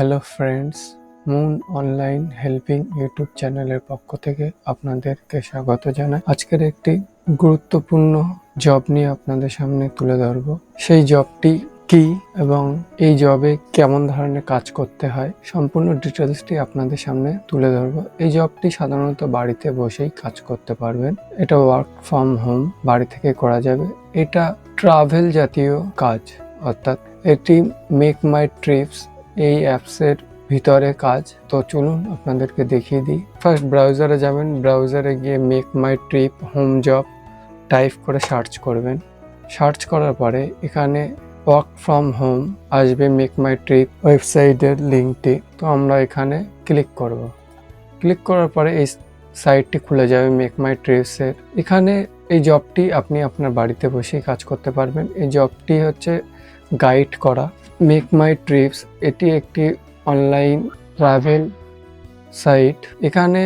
Hello friends moon online helping YouTube চ্যানেলের পক্ষ থেকে আপনাদেরকে স্বাগত জানাই। আজকের একটি গুরুত্বপূর্ণ জব নিয়ে আপনাদের সামনে তুলে ধরবো। সেই জবটি কি এবং এই জবে কেমন ধরনের কাজ করতে হয় সম্পূর্ণ ডিটেলসটি আপনাদের সামনে তুলে ধরবো। এই জবটি সাধারণত বাড়িতে বসেই কাজ করতে পারবেন। এটা ওয়ার্ক ফ্রম হোম বাড়ি থেকে করা যাবে। এটা ট্রাভেল জাতীয় কাজ, অর্থাৎ এটি মেক মাই ট্রিপস এই অ্যাপসের ভিতরে কাজ। তো চলুন আপনাদেরকে দেখিয়ে দিই। ফার্স্ট ব্রাউজারে যাবেন। ব্রাউজারে গিয়ে make my trip home job type করে সার্চ করবেন। সার্চ করার পরে এখানে ওয়ার্ক ফ্রম হোম আসবে মেক মাই ট্রিপ ওয়েবসাইটের লিঙ্কটি তো আমরা এখানে ক্লিক করব। ক্লিক করার পরে এই সাইটটি খুলে যাবে মেক মাই ট্রিপসের এখানে এই জবটি আপনি আপনার বাড়িতে বসেই কাজ করতে পারবেন। এই জবটি হচ্ছে গাইড করা। মেক মাই ট্রিপস এটি একটি অনলাইন ট্রাভেল সাইট এখানে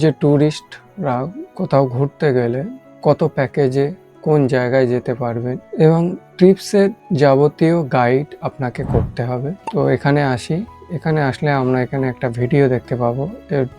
যে ট্যুরিস্টরা কোথাও ঘুরতে গেলে কত প্যাকেজে কোন জায়গায় যেতে পারবেন এবং ট্রিপসের যাবতীয় গাইড আপনাকে করতে হবে। তো এখানে আসি। এখানে আসলে আমরা এখানে একটা ভিডিও দেখতে পাবো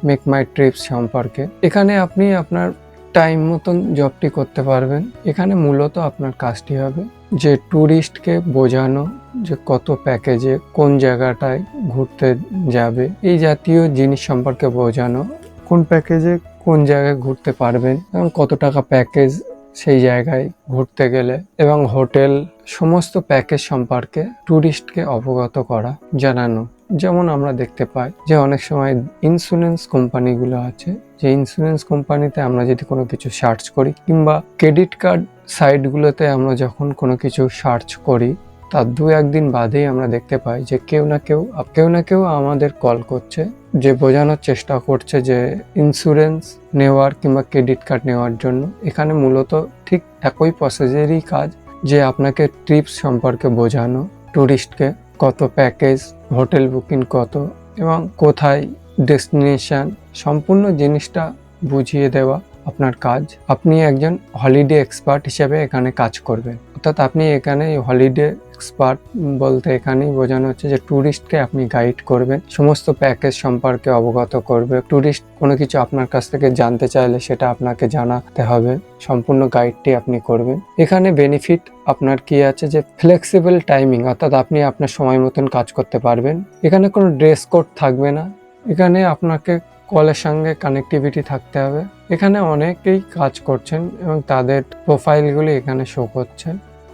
মেক মাই ট্রিপস সম্পর্কে। এখানে আপনি আপনার টাইম মতন জবটি করতে পারবেন। এখানে মূলত আপনার কাজটি হবে যে ট্যুরিস্টকে বোঝানো, যে কত প্যাকেজে কোন জায়গাটায় ঘুরতে যাবে, এই জাতীয় জিনিস সম্পর্কে বোঝানো, কোন প্যাকেজে কোন জায়গায় ঘুরতে পারবেন এবং কত টাকা প্যাকেজ সেই জায়গায় ঘুরতে গেলে এবং হোটেল, সমস্ত প্যাকেজ সম্পর্কে ট্যুরিস্টকে অবগত করা, জানানো। যেমন আমরা দেখতে পাই যে অনেক সময় ইন্স্যুরেন্স কোম্পানিগুলো আছে, যে ইন্স্যুরেন্স কোম্পানিতে আমরা যদি কোনো কিছু সার্চ করি কিংবা ক্রেডিট কার্ড সাইটগুলোতে আমরা যখন কোনো কিছু সার্চ করি, তার দু একদিন বাদেই আমরা দেখতে পাই যে কেউ না কেউ কেউ না কেউ আমাদের কল করছে যে বোঝানোর চেষ্টা করছে যে ইন্স্যুরেন্স নেওয়ার কিংবা ক্রেডিট কার্ড নেওয়ার জন্য। এখানে মূলত ঠিক একই প্রসেসেরই কাজ যে আপনাকে ট্রিপস সম্পর্কে বোঝানো ট্যুরিস্টকে কত প্যাকেজ হোটেল বুকিং কত এবং কোথায় ডেস্টিনেশান সম্পূর্ণ জিনিসটা বুঝিয়ে দেওয়া। আপনার কাজ। আপনি একজন হলিডে এক্সপার্ট হিসেবে এখানে কাজ করবেন। অর্থাৎ আপনি এখানে হলিডে এক্সপার্ট বলতে এখানেই বোঝানো হচ্ছে যে ট্যুরিস্টকে আপনি গাইড করবেন, সমস্ত প্যাকেজ সম্পর্কে অবগত করবে। ট্যুরিস্ট কোনো কিছু আপনার কাছ থেকে জানতে চাইলে সেটা আপনাকে জানাতে হবে, সম্পূর্ণ গাইডটি আপনি করবেন। এখানে বেনিফিট আপনার কি আছে যে ফ্লেক্সিবল টাইমিং অর্থাৎ আপনি আপনার সময় মতন কাজ করতে পারবেন। এখানে কোনো ড্রেস কোড থাকবে না। এখানে আপনাকে কলের সঙ্গে কানেক্টিভিটি থাকতে হবে। এখানে অনেকেই কাজ করছেন এবং তাদের প্রোফাইলগুলি এখানে শো করছে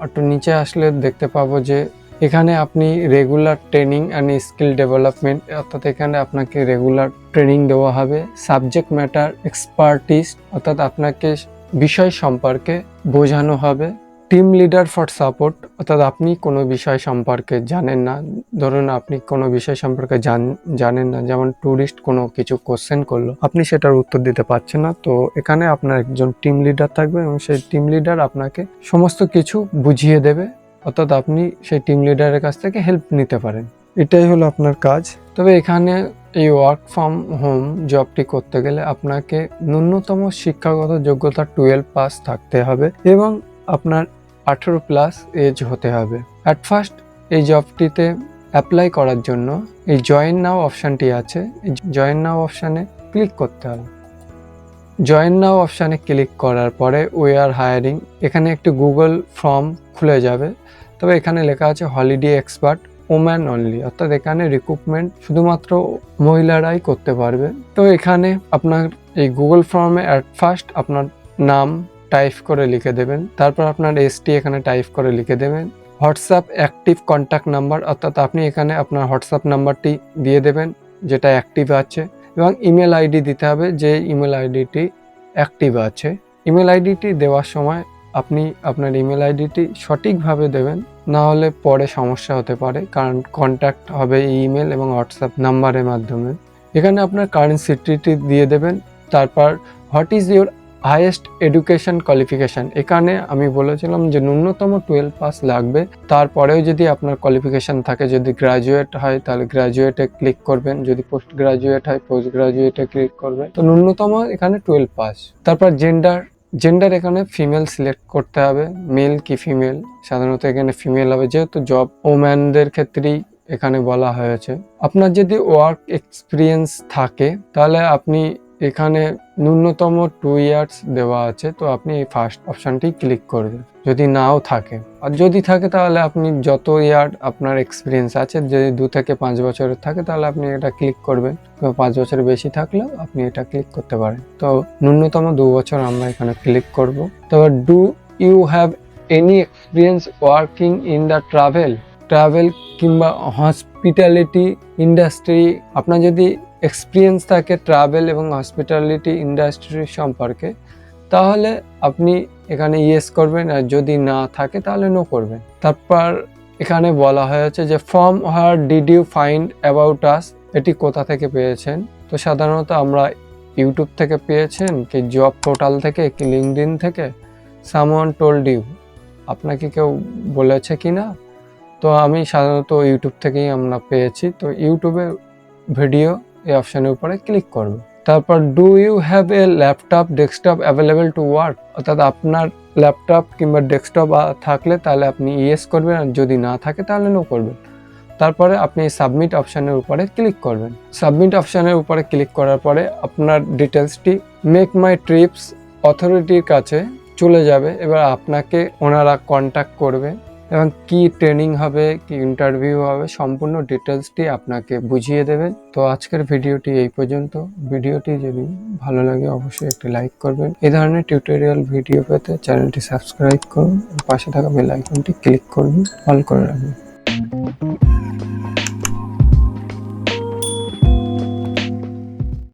একটু নিচে আসলে দেখতে পাবো যে এখানে আপনি regular training and skill development অর্থাৎ এখানে আপনাকে রেগুলার ট্রেনিং দেওয়া হবে। সাবজেক্ট ম্যাটার এক্সপার্টিস অর্থাৎ আপনাকে বিষয় সম্পর্কে বোঝানো হবে। টিম লিডার ফর সাপোর্ট অর্থাৎ আপনি কোনো বিষয় সম্পর্কে জানেন না। ধরুন আপনি কোনো বিষয় সম্পর্কে জান- জানেন না, যেমন ট্যুরিস্ট কোনো কিছু কোশ্চেন করল, আপনি সেটার উত্তর দিতে পারছেন না। তো এখানে আপনার একজন টিম লিডার থাকবে এবং সেই টিম লিডার আপনাকে সমস্ত কিছু বুঝিয়ে দেবে, অর্থাৎ আপনি সেই টিম লিডারের কাছ থেকে হেল্প নিতে পারেন। এটাই হলো আপনার কাজ। তবে এখানে এই ওয়ার্ক ফ্রম হোম জবটি করতে গেলে আপনাকে ন্যূনতম শিক্ষাগত যোগ্যতা টুয়েলভ পাস থাকতে হবে এবং আপনার আঠেরো প্লাস এজ হতে হবে। অ্যাট ফার্স্ট এই জবটিতে অ্যাপ্লাই করার জন্য এই জয়েন নাও অপশানটি আছে। এই জয়েন নাও অপশানে ক্লিক করতে হবে। জয়েন নাও অপশানে ক্লিক করার পরে উই আর হায়ারিং এখানে একটি গুগল ফর্ম খুলে যাবে। তবে এখানে লেখা আছে হলিডে এক্সপার্ট ওম্যান অনলি অর্থাৎ এখানে রিক্রুটমেন্ট শুধুমাত্র মহিলারাই করতে পারবে। তো এখানে আপনার এই গুগল ফর্মে অ্যাট ফার্স্ট আপনার নাম টাইপ করে লিখে দেবেন। তারপর আপনার এসটি এখানে টাইপ করে লিখে দেবেন। হোয়াটসঅ্যাপ অ্যাক্টিভ কন্ট্যাক্ট নাম্বার অর্থাৎ আপনি এখানে আপনার হোয়াটসঅ্যাপ নাম্বারটি দিয়ে দেবেন, যেটা অ্যাক্টিভ আছে। এবং ইমেল আইডি দিতে হবে, যে ইমেল আইডিটি অ্যাক্টিভ আছে। ইমেল আইডিটি দেওয়ার সময় আপনি আপনার ইমেল আইডিটি সঠিকভাবে দেবেন, না হলে পরে সমস্যা হতে পারে, কারণ কন্ট্যাক্ট হবে ইমেল এবং হোয়াটসঅ্যাপ নাম্বারের মাধ্যমে। এখানে আপনার কারেন্ট সিটিটি দিয়ে দেবেন, তারপর what is your highest education qualification এখানে আমি বলেছিলাম যে ন্যূনতম টুয়েলভ পাস লাগবে। তারপরেও যদি আপনার কোয়ালিফিকেশান থাকে, যদি গ্রাজুয়েট হয়, তাহলে গ্রাজুয়েটে ক্লিক করবেন। যদি পোস্ট গ্রাজুয়েট হয় পোস্ট গ্রাজুয়েটে ক্লিক করবেন। তো ন্যূনতম এখানে টুয়েলভ পাস তারপর জেন্ডার জেন্ডার এখানে ফিমেল সিলেক্ট করতে হবে। মেল কি ফিমেল সাধারণত এখানে ফিমেল হবে। যেহেতু জব ওম্যানদের ক্ষেত্রেই এখানে বলা হয়েছে। আপনার যদি ওয়ার্ক এক্সপিরিয়েন্স থাকে, তাহলে আপনি এখানে ন্যূনতম টু ইয়ার্স দেওয়া আছে, তো আপনি এই ফার্স্ট অপশনটি ক্লিক করবেন যদি নাও থাকে। আর যদি থাকে তাহলে আপনি যত ইয়ার আপনার এক্সপিরিয়েন্স আছে, যদি দু থেকে পাঁচ বছরের থাকে, তাহলে আপনি এটা ক্লিক করবেন। পাঁচ বছরের বেশি থাকলেও আপনি এটা ক্লিক করতে পারেন। তো ন্যূনতম দু বছর আমরা এখানে ক্লিক করব। তবে do you have any experience working in the travel travel কিংবা হসপিটালিটি ইন্ডাস্ট্রি আপনার যদি এক্সপিরিয়েন্স থাকে ট্রাভেল এবং হসপিটালিটি ইন্ডাস্ট্রি সম্পর্কে, তাহলে আপনি এখানে ইয়েস করবেন আর যদি না থাকে তাহলে নো করবেন। তারপর এখানে বলা হয়েছে যে from where did you find about us এটি কোথা থেকে পেয়েছেন? তো সাধারণত আমরা ইউটিউব থেকে পেয়েছেন কি জব পোর্টাল থেকে কি লিঙ্কডিন থেকে? সামওয়ান টোল্ড ইউ আপনাকে কেউ বলেছে কি না? তো আমি সাধারণত ইউটিউব থেকেই আমরা পেয়েছি। তো ইউটিউবে ভিডিও এই অপশানের উপরে ক্লিক করবে। তারপর do you have a laptop desktop available to work অর্থাৎ আপনার ল্যাপটপ কিংবা ডেস্কটপ থাকলে তাহলে আপনি ইয়েস করবেন, আর যদি না থাকে তাহলে নো করবেন। তারপরে আপনি সাবমিট অপশানের উপরে ক্লিক করবেন। সাবমিট অপশানের উপরে ক্লিক করার পরে আপনার ডিটেলসটি মেক মাই ট্রিপস অথরিটির কাছে চলে যাবে। এবার আপনাকে ওনারা কন্ট্যাক্ট করবে। এবং কি ট্রেনিং হবে, কি ইন্টারভিউ হবে, সম্পূর্ণ ডিটেলসটি আপনাকে বুঝিয়ে দেবেন তো আজকের ভিডিওটি এই পর্যন্ত। ভিডিওটি যদি ভালো লাগে, অবশ্যই একটি লাইক করবেন। এই ধরনের টিউটোরিয়াল ভিডিও পেতে চ্যানেলটি সাবস্ক্রাইব করুন। পাশে থাকা বেল আইকনটি ক্লিক করুন। অল করে রাখবেন